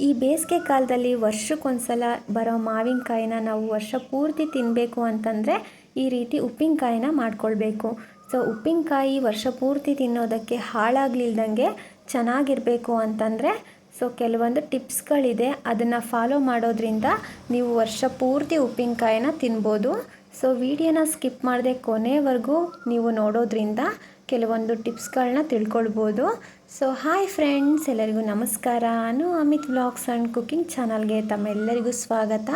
ಈ ಬೇಸಿಗೆ ಕಾಲದಲ್ಲಿ ವರ್ಷಕ್ಕೊಂದ್ಸಲ ಬರೋ ಮಾವಿನಕಾಯಿನ ನಾವು ವರ್ಷ ಪೂರ್ತಿ ತಿನ್ನಬೇಕು ಅಂತಂದರೆ ಈ ರೀತಿ ಉಪ್ಪಿನಕಾಯಿನ ಮಾಡ್ಕೊಳ್ಬೇಕು. ಸೊ, ಉಪ್ಪಿನಕಾಯಿ ವರ್ಷ ಪೂರ್ತಿ ತಿನ್ನೋದಕ್ಕೆ ಹಾಳಾಗ್ಲಿಲ್ದಂಗೆ ಚೆನ್ನಾಗಿರಬೇಕು ಅಂತಂದರೆ, ಸೊ, ಕೆಲವೊಂದು ಟಿಪ್ಸ್ಗಳಿದೆ. ಅದನ್ನು ಫಾಲೋ ಮಾಡೋದ್ರಿಂದ ನೀವು ವರ್ಷ ಪೂರ್ತಿ ಉಪ್ಪಿನಕಾಯಿನ ತಿನ್ಬೋದು. ಸೊ, ವಿಡಿಯೋನ ಸ್ಕಿಪ್ ಮಾಡದೆ ಕೊನೆವರೆಗೂ ನೀವು ನೋಡೋದ್ರಿಂದ ಕೆಲವೊಂದು ಟಿಪ್ಸ್ಗಳನ್ನ ತಿಳ್ಕೊಳ್ಬೋದು. ಸೊ, ಹಾಯ್ ಫ್ರೆಂಡ್ಸ್, ಎಲ್ಲರಿಗೂ ನಮಸ್ಕಾರ. ನಾನು ಅಮಿತ್ ವ್ಲಾಗ್ಸ್ ಆ್ಯಂಡ್ ಕುಕಿಂಗ್ ಚಾನಲ್ಗೆ ತಮ್ಮೆಲ್ಲರಿಗೂ ಸ್ವಾಗತ.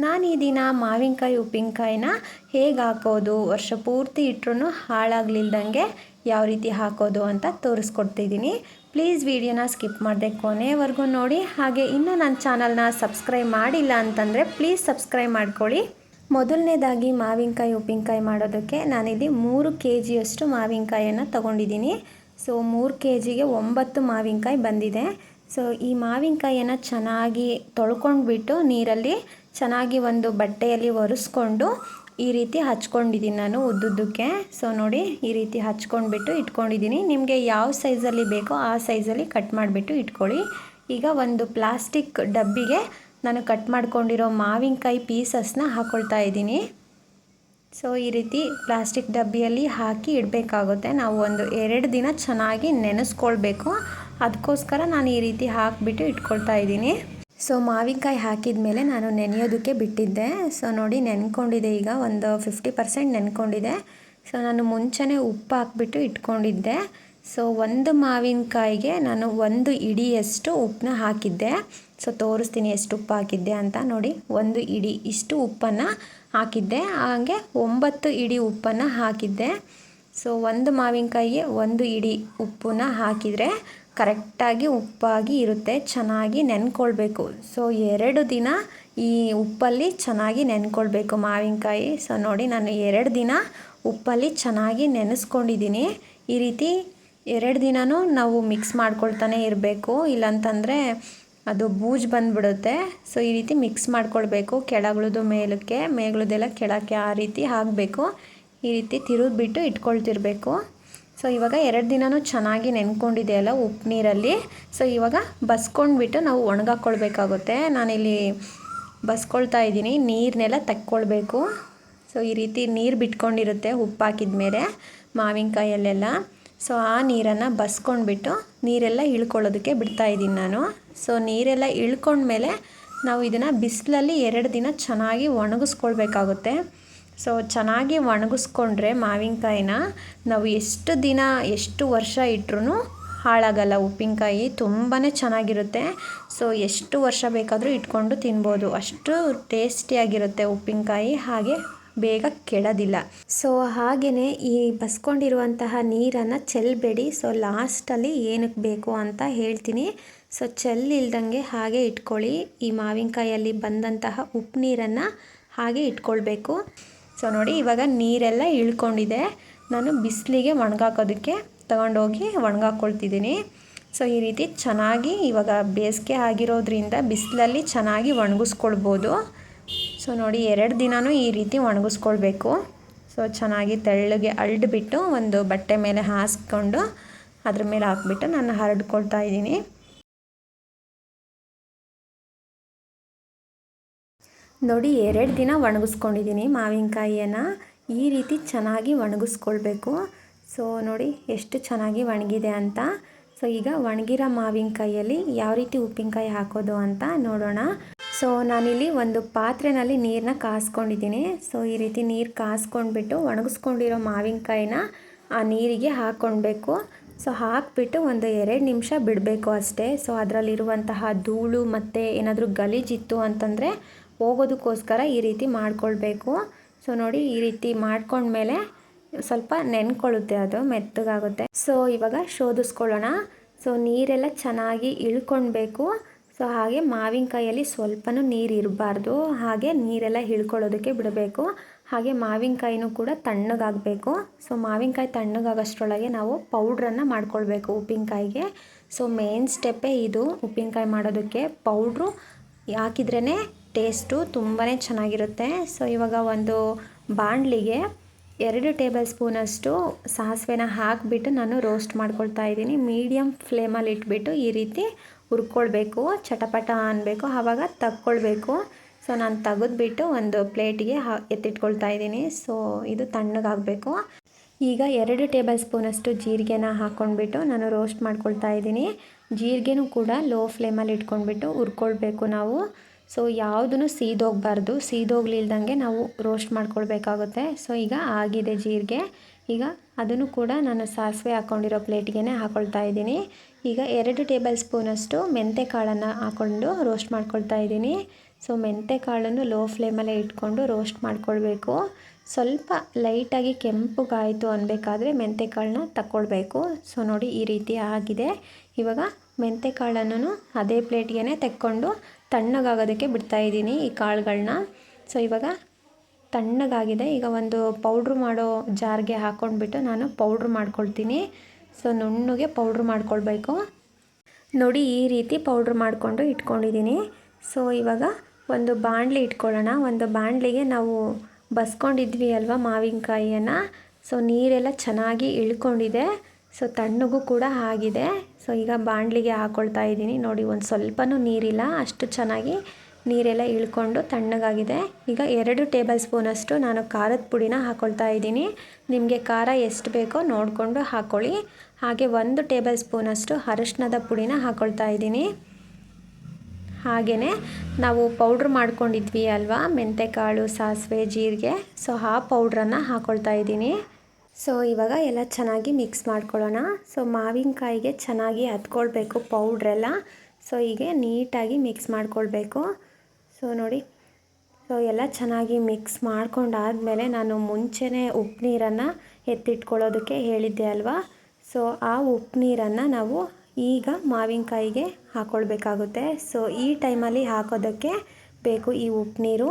ನಾನು ಈ ದಿನ ಮಾವಿನಕಾಯಿ, ಉಪ್ಪಿನಕಾಯಿನ ಹೇಗೆ ಹಾಕೋದು, ವರ್ಷ ಪೂರ್ತಿ ಇಟ್ಟರು ಹಾಳಾಗ್ಲಿಲ್ದಂಗೆ ಯಾವ ರೀತಿ ಹಾಕೋದು ಅಂತ ತೋರಿಸ್ಕೊಡ್ತಿದ್ದೀನಿ. ಪ್ಲೀಸ್ ವಿಡಿಯೋನ ಸ್ಕಿಪ್ ಮಾಡದೆ ಕೊನೆವರೆಗೂ ನೋಡಿ. ಹಾಗೆ ಇನ್ನೂ ನನ್ನ ಚಾನಲ್ನ ಸಬ್ಸ್ಕ್ರೈಬ್ ಮಾಡಿಲ್ಲ ಅಂತಂದರೆ ಪ್ಲೀಸ್ ಸಬ್ಸ್ಕ್ರೈಬ್ ಮಾಡ್ಕೊಳ್ಳಿ. ಮೊದಲನೇದಾಗಿ ಮಾವಿನಕಾಯಿ, ಉಪ್ಪಿನಕಾಯಿ ಮಾಡೋದಕ್ಕೆ ನಾನಿಲ್ಲಿ ಮೂರು ಕೆ ಜಿಯಷ್ಟು ಮಾವಿನಕಾಯಿಯನ್ನು ತಗೊಂಡಿದ್ದೀನಿ. ಸೊ ಮೂರು ಕೆ ಜಿಗೆ ಒಂಬತ್ತು ಮಾವಿನಕಾಯಿ ಬಂದಿದೆ. ಸೊ ಈ ಮಾವಿನಕಾಯಿಯನ್ನು ಚೆನ್ನಾಗಿ ತೊಳ್ಕೊಂಡ್ಬಿಟ್ಟು ನೀರಲ್ಲಿ ಚೆನ್ನಾಗಿ ಒಂದು ಬಟ್ಟೆಯಲ್ಲಿ ಒರೆಸ್ಕೊಂಡು ಈ ರೀತಿ ಹಚ್ಕೊಂಡಿದ್ದೀನಿ ನಾನು ಉದ್ದುದ್ದಕ್ಕೆ. ಸೊ ನೋಡಿ ಈ ರೀತಿ ಹಚ್ಕೊಂಡ್ಬಿಟ್ಟು ಇಟ್ಕೊಂಡಿದ್ದೀನಿ. ನಿಮಗೆ ಯಾವ ಸೈಜಲ್ಲಿ ಬೇಕೋ ಆ ಸೈಜಲ್ಲಿ ಕಟ್ ಮಾಡಿಬಿಟ್ಟು ಇಟ್ಕೊಳ್ಳಿ. ಈಗ ಒಂದು ಪ್ಲಾಸ್ಟಿಕ್ ಡಬ್ಬಿಗೆ ನಾನು ಕಟ್ ಮಾಡ್ಕೊಂಡಿರೋ ಮಾವಿನಕಾಯಿ ಪೀಸಸ್ನ ಹಾಕ್ಕೊಳ್ತಾ ಇದ್ದೀನಿ. ಸೊ ಈ ರೀತಿ ಪ್ಲಾಸ್ಟಿಕ್ ಡಬ್ಬಿಯಲ್ಲಿ ಹಾಕಿ ಇಡಬೇಕಾಗುತ್ತೆ. ನಾವು ಒಂದು ಎರಡು ದಿನ ಚೆನ್ನಾಗಿ ನೆನೆಸ್ಕೊಳ್ಬೇಕು. ಅದಕ್ಕೋಸ್ಕರ ನಾನು ಈ ರೀತಿ ಹಾಕಿಬಿಟ್ಟು ಇಟ್ಕೊಳ್ತಾ ಇದ್ದೀನಿ. ಸೊ ಮಾವಿನಕಾಯಿ ಹಾಕಿದ ಮೇಲೆ ನಾನು ನೆನೆಯೋದಕ್ಕೆ ಬಿಟ್ಟಿದ್ದೆ. ಸೊ ನೋಡಿ ನೆನ್ಕೊಂಡಿದೆ ಈಗ. ಒಂದು ಫಿಫ್ಟಿ ಪರ್ಸೆಂಟ್ ನೆನ್ಕೊಂಡಿದೆ. ಸೊ ನಾನು ಮುಂಚೆನೇ ಉಪ್ಪು ಹಾಕ್ಬಿಟ್ಟು ಇಟ್ಕೊಂಡಿದ್ದೆ. ಸೊ ಒಂದು ಮಾವಿನಕಾಯಿಗೆ ನಾನು ಒಂದು ಇಡಿಯಷ್ಟು ಉಪ್ಪನ್ನ ಹಾಕಿದ್ದೆ. ಸೊ ತೋರಿಸ್ತೀನಿ ಎಷ್ಟು ಉಪ್ಪು ಹಾಕಿದ್ದೆ ಅಂತ ನೋಡಿ. ಒಂದು ಇಡಿ ಇಷ್ಟು ಉಪ್ಪನ್ನು ಹಾಕಿದ್ದೆ. ಹಾಗೆ ಒಂಬತ್ತು ಇಡಿ ಉಪ್ಪನ್ನು ಹಾಕಿದ್ದೆ. ಸೊ ಒಂದು ಮಾವಿನಕಾಯಿಗೆ ಒಂದು ಇಡಿ ಉಪ್ಪನ್ನ ಹಾಕಿದರೆ ಕರೆಕ್ಟಾಗಿ ಉಪ್ಪಾಗಿ ಇರುತ್ತೆ, ಚೆನ್ನಾಗಿ ನೆನ್ಕೊಳ್ಬೇಕು. ಸೊ ಎರಡು ದಿನ ಈ ಉಪ್ಪಲ್ಲಿ ಚೆನ್ನಾಗಿ ನೆನ್ಕೊಳ್ಬೇಕು ಮಾವಿನಕಾಯಿ. ಸೊ ನೋಡಿ ನಾನು ಎರಡು ದಿನ ಉಪ್ಪಲ್ಲಿ ಚೆನ್ನಾಗಿ ನೆನೆಸ್ಕೊಂಡಿದ್ದೀನಿ. ಈ ರೀತಿ ಎರಡು ದಿನವೂ ನಾವು ಮಿಕ್ಸ್ ಮಾಡ್ಕೊಳ್ತಾನೆ ಇರಬೇಕು. ಇಲ್ಲಾಂತಂದರೆ ಅದು ಬೂಜು ಬಂದುಬಿಡುತ್ತೆ. ಸೊ ಈ ರೀತಿ ಮಿಕ್ಸ್ ಮಾಡ್ಕೊಳ್ಬೇಕು. ಕೆಳಗಳದು ಮೇಲಕ್ಕೆ, ಮೇಗಳದೆಲ್ಲ ಕೆಳಕ್ಕೆ ಆ ರೀತಿ ಹಾಕಬೇಕು. ಈ ರೀತಿ ತಿರುಗಿಬಿಟ್ಟು ಇಟ್ಕೊಳ್ತಿರ್ಬೇಕು. ಸೊ ಇವಾಗ ಎರಡು ದಿನವೂ ಚೆನ್ನಾಗಿ ನೆನ್ಕೊಂಡಿದೆಯಲ್ಲ ಉಪ್ಪು ನೀರಲ್ಲಿ. ಸೊ ಇವಾಗ ಬಸ್ಕೊಂಡ್ಬಿಟ್ಟು ನಾವು ಒಣಗಾಕ್ಕೊಳ್ಬೇಕಾಗುತ್ತೆ ನಾನಿಲ್ಲಿ ಬಸ್ಕೊಳ್ತಾ ಇದ್ದೀನಿ. ನೀರನ್ನೆಲ್ಲ ತಕ್ಕೊಳ್ಬೇಕು. ಸೊ ಈ ರೀತಿ ನೀರು ಬಿಟ್ಕೊಂಡಿರುತ್ತೆ ಉಪ್ಪು ಹಾಕಿದ ಮೇಲೆ ಮಾವಿನಕಾಯಲ್ಲೆಲ್ಲ. ಸೊ ಆ ನೀರನ್ನು ಬಸ್ಕೊಂಡ್ಬಿಟ್ಟು ನೀರೆಲ್ಲ ಇಳ್ಕೊಳ್ಳೋದಕ್ಕೆ ಬಿಡ್ತಾ ಇದ್ದೀನಿ ನಾನು. ಸೊ ನೀರೆಲ್ಲ ಇಳ್ಕೊಂಡ್ಮೇಲೆ ನಾವು ಇದನ್ನು ಬಿಸಿಲಲ್ಲಿ ಎರಡು ದಿನ ಚೆನ್ನಾಗಿ ಒಣಗಿಸ್ಕೊಳ್ಬೇಕಾಗುತ್ತೆ. ಸೊ ಚೆನ್ನಾಗಿ ಒಣಗಿಸ್ಕೊಂಡ್ರೆ ಮಾವಿನಕಾಯಿನ ನಾವು ಎಷ್ಟು ದಿನ, ಎಷ್ಟು ವರ್ಷ ಇಟ್ಟರು ಹಾಳಾಗಲ್ಲ. ಉಪ್ಪಿನಕಾಯಿ ತುಂಬಾ ಚೆನ್ನಾಗಿರುತ್ತೆ. ಸೊ ಎಷ್ಟು ವರ್ಷ ಬೇಕಾದರೂ ಇಟ್ಕೊಂಡು ತಿನ್ಬೋದು. ಅಷ್ಟು ಟೇಸ್ಟಿಯಾಗಿರುತ್ತೆ ಉಪ್ಪಿನಕಾಯಿ. ಹಾಗೆ ಬೇಗ ಕೆಡದಿಲ್ಲ. ಸೊ ಹಾಗೆಯೇ ಈ ಬಸ್ಕೊಂಡಿರುವಂತಹ ನೀರನ್ನು ಚೆಲ್ಲಬೇಡಿ ಸೊ, ಲಾಸ್ಟಲ್ಲಿ ಏನಕ್ಕೆ ಬೇಕು ಅಂತ ಹೇಳ್ತೀನಿ. ಸೊ, ಚೆಲ್ಲಿಲ್ದಂಗೆ ಹಾಗೆ ಇಟ್ಕೊಳ್ಳಿ. ಈ ಮಾವಿನಕಾಯಲ್ಲಿ ಬಂದಂತಹ ಉಪ್ಪು ನೀರನ್ನು ಹಾಗೆ ಇಟ್ಕೊಳ್ಬೇಕು. ಸೊ, ನೋಡಿ, ಇವಾಗ ನೀರೆಲ್ಲ ಇಳ್ಕೊಂಡಿದೆ. ನಾನು ಬಿಸಿಲಿಗೆ ಒಣಗಾಕೋದಕ್ಕೆ ತಗೊಂಡೋಗಿ ಒಣಗಾಕೊಳ್ತಿದ್ದೀನಿ. ಸೊ, ಈ ರೀತಿ ಚೆನ್ನಾಗಿ ಇವಾಗ ಬೇಸಿಗೆ ಆಗಿರೋದ್ರಿಂದ ಬಿಸಿಲಲ್ಲಿ ಚೆನ್ನಾಗಿ ಒಣಗಿಸ್ಕೊಳ್ಬೋದು. ಸೊ ನೋಡಿ, ಎರಡು ದಿನವೂ ಈ ರೀತಿ ಒಣಗಿಸ್ಕೊಳ್ಬೇಕು. ಸೊ ಚೆನ್ನಾಗಿ ತೆಳ್ಳಗೆ ಅಳ್ದುಬಿಟ್ಟು ಒಂದು ಬಟ್ಟೆ ಮೇಲೆ ಹಾಸ್ಕೊಂಡು ಅದ್ರ ಮೇಲೆ ಹಾಕ್ಬಿಟ್ಟು ನಾನು ಹರಡ್ಕೊಳ್ತಾ ಇದ್ದೀನಿ. ನೋಡಿ, ಎರಡು ದಿನ ಒಣಗಿಸ್ಕೊಂಡಿದ್ದೀನಿ ಮಾವಿನಕಾಯಿಯನ್ನು. ಈ ರೀತಿ ಚೆನ್ನಾಗಿ ಒಣಗಿಸ್ಕೊಳ್ಬೇಕು. ಸೊ ನೋಡಿ, ಎಷ್ಟು ಚೆನ್ನಾಗಿ ಒಣಗಿದೆ ಅಂತ. ಸೊ ಈಗ ಒಣಗಿರೋ ಮಾವಿನಕಾಯಿಯಲ್ಲಿ ಯಾವ ರೀತಿ ಉಪ್ಪಿನಕಾಯಿ ಹಾಕೋದು ಅಂತ ನೋಡೋಣ. ಸೊ ನಾನಿಲ್ಲಿ ಒಂದು ಪಾತ್ರೆನಲ್ಲಿ ನೀರನ್ನ ಕಾಸ್ಕೊಂಡಿದ್ದೀನಿ. ಸೊ ಈ ರೀತಿ ನೀರು ಕಾಸ್ಕೊಂಡ್ಬಿಟ್ಟು ಒಣಗಿಸ್ಕೊಂಡಿರೋ ಮಾವಿನಕಾಯಿನ ಆ ನೀರಿಗೆ ಹಾಕ್ಕೊಳ್ಬೇಕು. ಸೊ ಹಾಕಿಬಿಟ್ಟು ಒಂದು ಎರಡು ನಿಮಿಷ ಬಿಡಬೇಕು ಅಷ್ಟೇ. ಸೊ ಅದರಲ್ಲಿರುವಂತಹ ಧೂಳು ಮತ್ತು ಏನಾದರೂ ಗಲೀಜಿತ್ತು ಅಂತಂದರೆ ಹೋಗೋದಕ್ಕೋಸ್ಕರ ಈ ರೀತಿ ಮಾಡ್ಕೊಳ್ಬೇಕು. ಸೊ ನೋಡಿ ಈ ರೀತಿ ಮಾಡ್ಕೊಂಡ್ಮೇಲೆ ಸ್ವಲ್ಪ ನೆನ್ಕೊಳ್ಳುತ್ತೆ ಅದು, ಮೆತ್ತಗಾಗುತ್ತೆ. ಸೊ ಇವಾಗ ಶೋಧಿಸ್ಕೊಳ್ಳೋಣ. ಸೊ ನೀರೆಲ್ಲ ಚೆನ್ನಾಗಿ ಇಳ್ಕೊಳ್ಬೇಕು ಸೊ ಹಾಗೆ ಮಾವಿನಕಾಯಲ್ಲಿ ಸ್ವಲ್ಪನೂ ನೀರು ಇರಬಾರ್ದು. ಹಾಗೆ ನೀರೆಲ್ಲ ಹಿಳ್ಕೊಳ್ಳೋದಕ್ಕೆ ಬಿಡಬೇಕು. ಹಾಗೆ ಮಾವಿನಕಾಯಿನೂ ಕೂಡ ತಣ್ಣಗಾಗಬೇಕು. ಸೊ ಮಾವಿನಕಾಯಿ ತಣ್ಣಗಾಗೋಷ್ಟರೊಳಗೆ ನಾವು ಪೌಡ್ರನ್ನು ಮಾಡ್ಕೊಳ್ಬೇಕು ಉಪ್ಪಿನಕಾಯಿಗೆ. ಸೊ ಮೇನ್ ಸ್ಟೆಪ್ಪೇ ಇದು. ಉಪ್ಪಿನಕಾಯಿ ಮಾಡೋದಕ್ಕೆ ಪೌಡ್ರು ಹಾಕಿದ್ರೇ ಟೇಸ್ಟು ತುಂಬಾ ಚೆನ್ನಾಗಿರುತ್ತೆ. ಸೊ ಇವಾಗ ಒಂದು ಬಾಣಲಿಗೆ ಎರಡು ಟೇಬಲ್ ಸ್ಪೂನಷ್ಟು ಸಾಸಿವೆನ ಹಾಕಿಬಿಟ್ಟು ನಾನು ರೋಸ್ಟ್ ಮಾಡ್ಕೊಳ್ತಾ ಇದ್ದೀನಿ. ಮೀಡಿಯಮ್ ಫ್ಲೇಮಲ್ಲಿ ಇಟ್ಬಿಟ್ಟು ಈ ರೀತಿ ಹುರ್ಕೊಳ್ಬೇಕು, ಚಟಪಟ ಅನ್ನಬೇಕು ಆವಾಗ ತಕ್ಕೊಳ್ಬೇಕು. ಸೊ ನಾನು ತೆಗೆದ್ಬಿಟ್ಟು ಒಂದು ಪ್ಲೇಟಿಗೆ ಹಾ, ಎತ್ತಿಟ್ಕೊಳ್ತಾ ಇದ್ದೀನಿ. ಸೊ ಇದು ತಣ್ಣಗಾಗಬೇಕು. ಈಗ ಎರಡು ಟೇಬಲ್ ಸ್ಪೂನಷ್ಟು ಜೀರಿಗೆನ ಹಾಕ್ಕೊಂಡ್ಬಿಟ್ಟು ನಾನು ರೋಸ್ಟ್ ಮಾಡ್ಕೊಳ್ತಾ ಇದ್ದೀನಿ. ಜೀರಿಗೆನೂ ಕೂಡ ಲೋ ಫ್ಲೇಮಲ್ಲಿ ಇಟ್ಕೊಂಡ್ಬಿಟ್ಟು ಹುರ್ಕೊಳ್ಬೇಕು ನಾವು. ಸೊ ಯಾವುದೂ ಸೀದೋಗಬಾರ್ದು. ಸೀದೋಗ್ಲಿಲ್ದಂಗೆ ನಾವು ರೋಸ್ಟ್ ಮಾಡ್ಕೊಳ್ಬೇಕಾಗುತ್ತೆ. ಸೊ ಈಗ ಆಗಿದೆ ಜೀರಿಗೆ. ಈಗ ಅದನ್ನು ಕೂಡ ನಾನು ಸಾಸಿವೆ ಹಾಕ್ಕೊಂಡಿರೋ ಪ್ಲೇಟ್ಗೆ ಹಾಕ್ಕೊಳ್ತಾ ಇದ್ದೀನಿ. ಈಗ ಎರಡು ಟೇಬಲ್ ಸ್ಪೂನಷ್ಟು ಮೆಂತೆ ಕಾಳನ್ನು ಹಾಕ್ಕೊಂಡು ರೋಸ್ಟ್ ಮಾಡ್ಕೊಳ್ತಾ ಇದ್ದೀನಿ. ಸೊ ಮೆಂತೆ ಕಾಳನ್ನು ಲೋ ಫ್ಲೇಮಲ್ಲೇ ಇಟ್ಕೊಂಡು ರೋಸ್ಟ್ ಮಾಡ್ಕೊಳ್ಬೇಕು. ಸ್ವಲ್ಪ ಲೈಟಾಗಿ ಕೆಂಪುಗಾಯಿತು ಅನ್ಬೇಕಾದ್ರೆ ಮೆಂತೆ ಕಾಳನ್ನ ತಕ್ಕೊಳ್ಬೇಕು. ಸೊ, ನೋಡಿ ಈ ರೀತಿ ಆಗಿದೆ. ಇವಾಗ ಮೆಂತೆ ಕಾಳನ್ನು ಅದೇ ಪ್ಲೇಟ್ಗೆ ತೆಕ್ಕೊಂಡು ತಣ್ಣಗಾಗೋದಕ್ಕೆ ಬಿಡ್ತಾಯಿದ್ದೀನಿ ಈ ಕಾಳುಗಳನ್ನ ಸೊ, ಇವಾಗ ತಣ್ಣಗಾಗಿದೆ. ಈಗ ಒಂದು ಪೌಡ್ರ್ ಮಾಡೋ ಜಾರ್ಗೆ ಹಾಕ್ಕೊಂಡ್ಬಿಟ್ಟು ನಾನು ಪೌಡ್ರ್ ಮಾಡ್ಕೊಳ್ತೀನಿ. ಸೊ ನುಣ್ಣಗೆ ಪೌಡ್ರ್ ಮಾಡ್ಕೊಳ್ಬೇಕು. ನೋಡಿ ಈ ರೀತಿ ಪೌಡ್ರ್ ಮಾಡಿಕೊಂಡು ಇಟ್ಕೊಂಡಿದ್ದೀನಿ. ಸೊ ಇವಾಗ ಒಂದು ಬಾಣಲಿ ಇಟ್ಕೊಳ್ಳೋಣ. ಒಂದು ಬಾಣಲಿಗೆ ನಾವು ಬಸ್ಕೊಂಡಿದ್ವಿ ಅಲ್ವಾ ಮಾವಿನಕಾಯಿಯನ್ನು. ಸೊ ನೀರೆಲ್ಲ ಚೆನ್ನಾಗಿ ಇಳ್ಕೊಂಡಿದೆ. ಸೊ ತಣ್ಣಗೂ ಕೂಡ ಆಗಿದೆ. ಸೊ ಈಗ ಬಾಣಲಿಗೆ ಹಾಕ್ಕೊಳ್ತಾ ಇದ್ದೀನಿ. ನೋಡಿ, ಒಂದು ಸ್ವಲ್ಪನೂ ನೀರಿಲ್ಲ. ಅಷ್ಟು ಚೆನ್ನಾಗಿ ನೀರೆಲ್ಲ ಇಳ್ಕೊಂಡು ತಣ್ಣಗಾಗಿದೆ. ಈಗ ಎರಡು ಟೇಬಲ್ ಸ್ಪೂನಷ್ಟು ನಾನು ಖಾರದ ಪುಡಿನ ಹಾಕ್ಕೊಳ್ತಾ ಇದ್ದೀನಿ. ನಿಮಗೆ ಖಾರ ಎಷ್ಟು ಬೇಕೋ ನೋಡಿಕೊಂಡು ಹಾಕ್ಕೊಳ್ಳಿ ಹಾಗೆ ಒಂದು ಟೇಬಲ್ ಸ್ಪೂನಷ್ಟು ಅರಶಿನದ ಪುಡಿನ ಹಾಕ್ಕೊಳ್ತಾ ಇದ್ದೀನಿ. ಹಾಗೆಯೇ ನಾವು ಪೌಡ್ರ್ ಮಾಡ್ಕೊಂಡಿದ್ವಿ ಅಲ್ವಾ? ಮೆಂತೆಕಾಳು, ಸಾಸಿವೆ, ಜೀರಿಗೆ. ಸೊ, ಆ ಪೌಡ್ರನ್ನು ಹಾಕ್ಕೊಳ್ತಾ ಇದ್ದೀನಿ. ಸೊ, ಇವಾಗ ಎಲ್ಲ ಚೆನ್ನಾಗಿ ಮಿಕ್ಸ್ ಮಾಡ್ಕೊಳ್ಳೋಣ. ಸೊ, ಮಾವಿನಕಾಯಿಗೆ ಚೆನ್ನಾಗಿ ಹತ್ಕೊಳ್ಬೇಕು ಪೌಡ್ರೆಲ್ಲ. ಸೊ, ಹೀಗೆ ನೀಟಾಗಿ ಮಿಕ್ಸ್ ಮಾಡ್ಕೊಳ್ಬೇಕು. ಸೊ ನೋಡಿ. ಸೊ ಎಲ್ಲ ಚೆನ್ನಾಗಿ ಮಿಕ್ಸ್ ಮಾಡ್ಕೊಂಡಾದಮೇಲೆ ನಾನು ಮುಂಚೆನೇ ಉಪ್ಪು ನೀರನ್ನು ಎತ್ತಿಟ್ಕೊಳ್ಳೋದಕ್ಕೆ ಹೇಳಿದ್ದೆ ಅಲ್ವಾ? ಸೊ ಆ ಉಪ್ಪು ನೀರನ್ನು ನಾವು ಈಗ ಮಾವಿನಕಾಯಿಗೆ ಹಾಕ್ಕೊಳ್ಬೇಕಾಗುತ್ತೆ ಸೊ ಈ ಟೈಮಲ್ಲಿ ಹಾಕೋದಕ್ಕೆ ಬೇಕು ಈ ಉಪ್ಪು ನೀರು.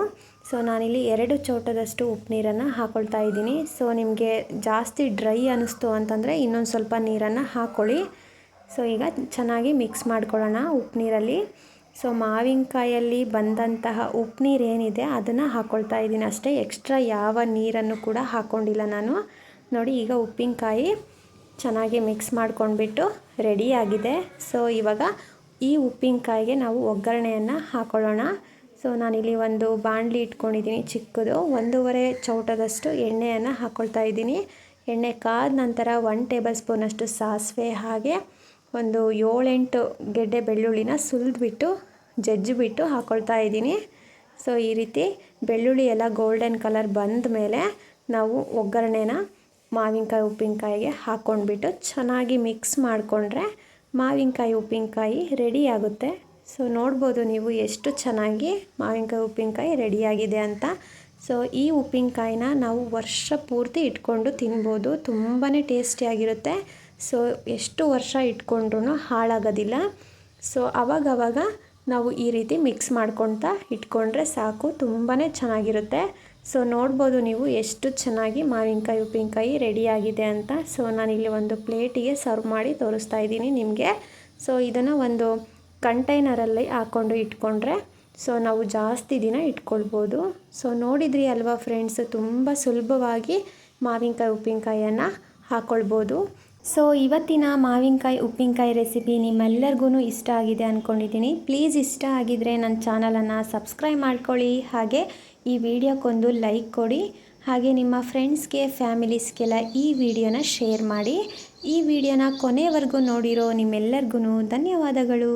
ಸೊ ನಾನಿಲ್ಲಿ ಎರಡು ಚೋಟದಷ್ಟು ಉಪ್ಪು ನೀರನ್ನು ಹಾಕ್ಕೊಳ್ತಾ ಇದ್ದೀನಿ. ಸೊ ನಿಮಗೆ ಜಾಸ್ತಿ ಡ್ರೈ ಅನ್ನಿಸ್ತು ಅಂತಂದರೆ ಇನ್ನೊಂದು ಸ್ವಲ್ಪ ನೀರನ್ನು ಹಾಕ್ಕೊಳ್ಳಿ ಸೊ ಈಗ ಚೆನ್ನಾಗಿ ಮಿಕ್ಸ್ ಮಾಡ್ಕೊಳ್ಳೋಣ ಉಪ್ಪು ನೀರಲ್ಲಿ. ಸೊ ಮಾವಿನಕಾಯಲ್ಲಿ ಬಂದಂತಹ ಉಪ್ಪು ನೀರು ಏನಿದೆ ಅದನ್ನು ಹಾಕ್ಕೊಳ್ತಾ ಇದ್ದೀನಿ ಅಷ್ಟೇ. ಎಕ್ಸ್ಟ್ರಾ ಯಾವ ನೀರನ್ನು ಕೂಡ ಹಾಕ್ಕೊಂಡಿಲ್ಲ ನಾನು. ನೋಡಿ, ಈಗ ಉಪ್ಪಿನಕಾಯಿ ಚೆನ್ನಾಗಿ ಮಿಕ್ಸ್ ಮಾಡ್ಕೊಂಡ್ಬಿಟ್ಟು ರೆಡಿಯಾಗಿದೆ ಸೊ ಇವಾಗ ಈ ಉಪ್ಪಿನಕಾಯಿಗೆ ನಾವು ಒಗ್ಗರಣೆಯನ್ನು ಹಾಕ್ಕೊಳ್ಳೋಣ ಸೊ ನಾನಿಲ್ಲಿ ಒಂದು ಬಾಣಲಿ ಇಟ್ಕೊಂಡಿದ್ದೀನಿ ಚಿಕ್ಕದು. ಒಂದೂವರೆ ಚೌಟದಷ್ಟು ಎಣ್ಣೆಯನ್ನು ಹಾಕ್ಕೊಳ್ತಾ ಇದ್ದೀನಿ. ಎಣ್ಣೆ ಕಾದ ನಂತರ ಒನ್ ಟೇಬಲ್ ಸ್ಪೂನಷ್ಟು ಸಾಸಿವೆ ಹಾಗೆ ಒಂದು ಏಳೆಂಟು ಗೆಡ್ಡೆ ಬೆಳ್ಳುಳ್ಳಿನ ಸುಲಿದ್ಬಿಟ್ಟು ಜಜ್ಜಿಬಿಟ್ಟು ಹಾಕ್ಕೊಳ್ತಾ ಇದ್ದೀನಿ. ಸೊ ಈ ರೀತಿ ಬೆಳ್ಳುಳ್ಳಿ ಎಲ್ಲ ಗೋಲ್ಡನ್ ಕಲರ್ ಬಂದ ಮೇಲೆ ನಾವು ಒಗ್ಗರಣೆನ ಮಾವಿನಕಾಯಿ, ಉಪ್ಪಿನಕಾಯಿಗೆ ಹಾಕ್ಕೊಂಡ್ಬಿಟ್ಟು ಚೆನ್ನಾಗಿ ಮಿಕ್ಸ್ ಮಾಡಿಕೊಂಡ್ರೆ ಮಾವಿನಕಾಯಿ, ಉಪ್ಪಿನಕಾಯಿ ರೆಡಿ ಆಗುತ್ತೆ. ಸೊ ನೋಡ್ಬೋದು ನೀವು ಎಷ್ಟು ಚೆನ್ನಾಗಿ ಮಾವಿನಕಾಯಿ, ಉಪ್ಪಿನಕಾಯಿ ರೆಡಿಯಾಗಿದೆ ಅಂತ. ಸೊ ಈ ಉಪ್ಪಿನಕಾಯಿನ ನಾವು ವರ್ಷ ಪೂರ್ತಿ ಇಟ್ಕೊಂಡು ತಿನ್ಬೋದು. ತುಂಬಾ ಟೇಸ್ಟಿಯಾಗಿರುತ್ತೆ ಸೊ ಎಷ್ಟು ವರ್ಷ ಇಟ್ಕೊಂಡ್ರೂ ಹಾಳಾಗೋದಿಲ್ಲ. ಸೊ ಅವಾಗವಾಗ ನಾವು ಈ ರೀತಿ ಮಿಕ್ಸ್ ಮಾಡ್ಕೊಳ್ತಾ ಇಟ್ಕೊಂಡ್ರೆ ಸಾಕು ತುಂಬಾ ಚೆನ್ನಾಗಿರುತ್ತೆ. ಸೊ, ನೋಡ್ಬೋದು ನೀವು ಎಷ್ಟು ಚೆನ್ನಾಗಿ ಮಾವಿನಕಾಯಿ, ಉಪ್ಪಿನಕಾಯಿ ರೆಡಿಯಾಗಿದೆ ಅಂತ. ಸೊ, ನಾನಿಲ್ಲಿ ಒಂದು ಪ್ಲೇಟಿಗೆ ಸರ್ವ್ ಮಾಡಿ ತೋರಿಸ್ತಾ ಇದ್ದೀನಿ ನಿಮಗೆ. ಸೊ, ಇದನ್ನು ಒಂದು ಕಂಟೈನರಲ್ಲಿ ಹಾಕ್ಕೊಂಡು ಇಟ್ಕೊಂಡ್ರೆ, ಸೊ, ನಾವು ಜಾಸ್ತಿ ದಿನ ಇಟ್ಕೊಳ್ಬೋದು. ಸೊ, ನೋಡಿದ್ರಿ ಅಲ್ವಾ ಫ್ರೆಂಡ್ಸ್, ತುಂಬ ಸುಲಭವಾಗಿ ಮಾವಿನಕಾಯಿ, ಉಪ್ಪಿನಕಾಯಿಯನ್ನು ಹಾಕ್ಕೊಳ್ಬೋದು ಸೊ ಇವತ್ತಿನ ಮಾವಿನಕಾಯಿ, ಉಪ್ಪಿನಕಾಯಿ ರೆಸಿಪಿ ನಿಮ್ಮೆಲ್ಲರಿಗೂ ಇಷ್ಟ ಆಗಿದೆ ಅಂದ್ಕೊಂಡಿದ್ದೀನಿ ಪ್ಲೀಸ್ ಇಷ್ಟ ಆಗಿದ್ದರೆ ನನ್ನ ಚಾನಲನ್ನು ಸಬ್ಸ್ಕ್ರೈಬ್ ಮಾಡ್ಕೊಳ್ಳಿ. ಹಾಗೆ ಈ ವಿಡಿಯೋಕ್ಕೊಂದು ಲೈಕ್ ಕೊಡಿ. ಹಾಗೆ ನಿಮ್ಮ ಫ್ರೆಂಡ್ಸ್ಗೆ ಫ್ಯಾಮಿಲೀಸ್ಗೆಲ್ಲ ಈ ವಿಡಿಯೋನ ಶೇರ್ ಮಾಡಿ. ಈ ವಿಡಿಯೋನ ಕೊನೆವರೆಗೂ ನೋಡಿರೋ ನಿಮ್ಮೆಲ್ಲರಿಗೂ ಧನ್ಯವಾದಗಳು.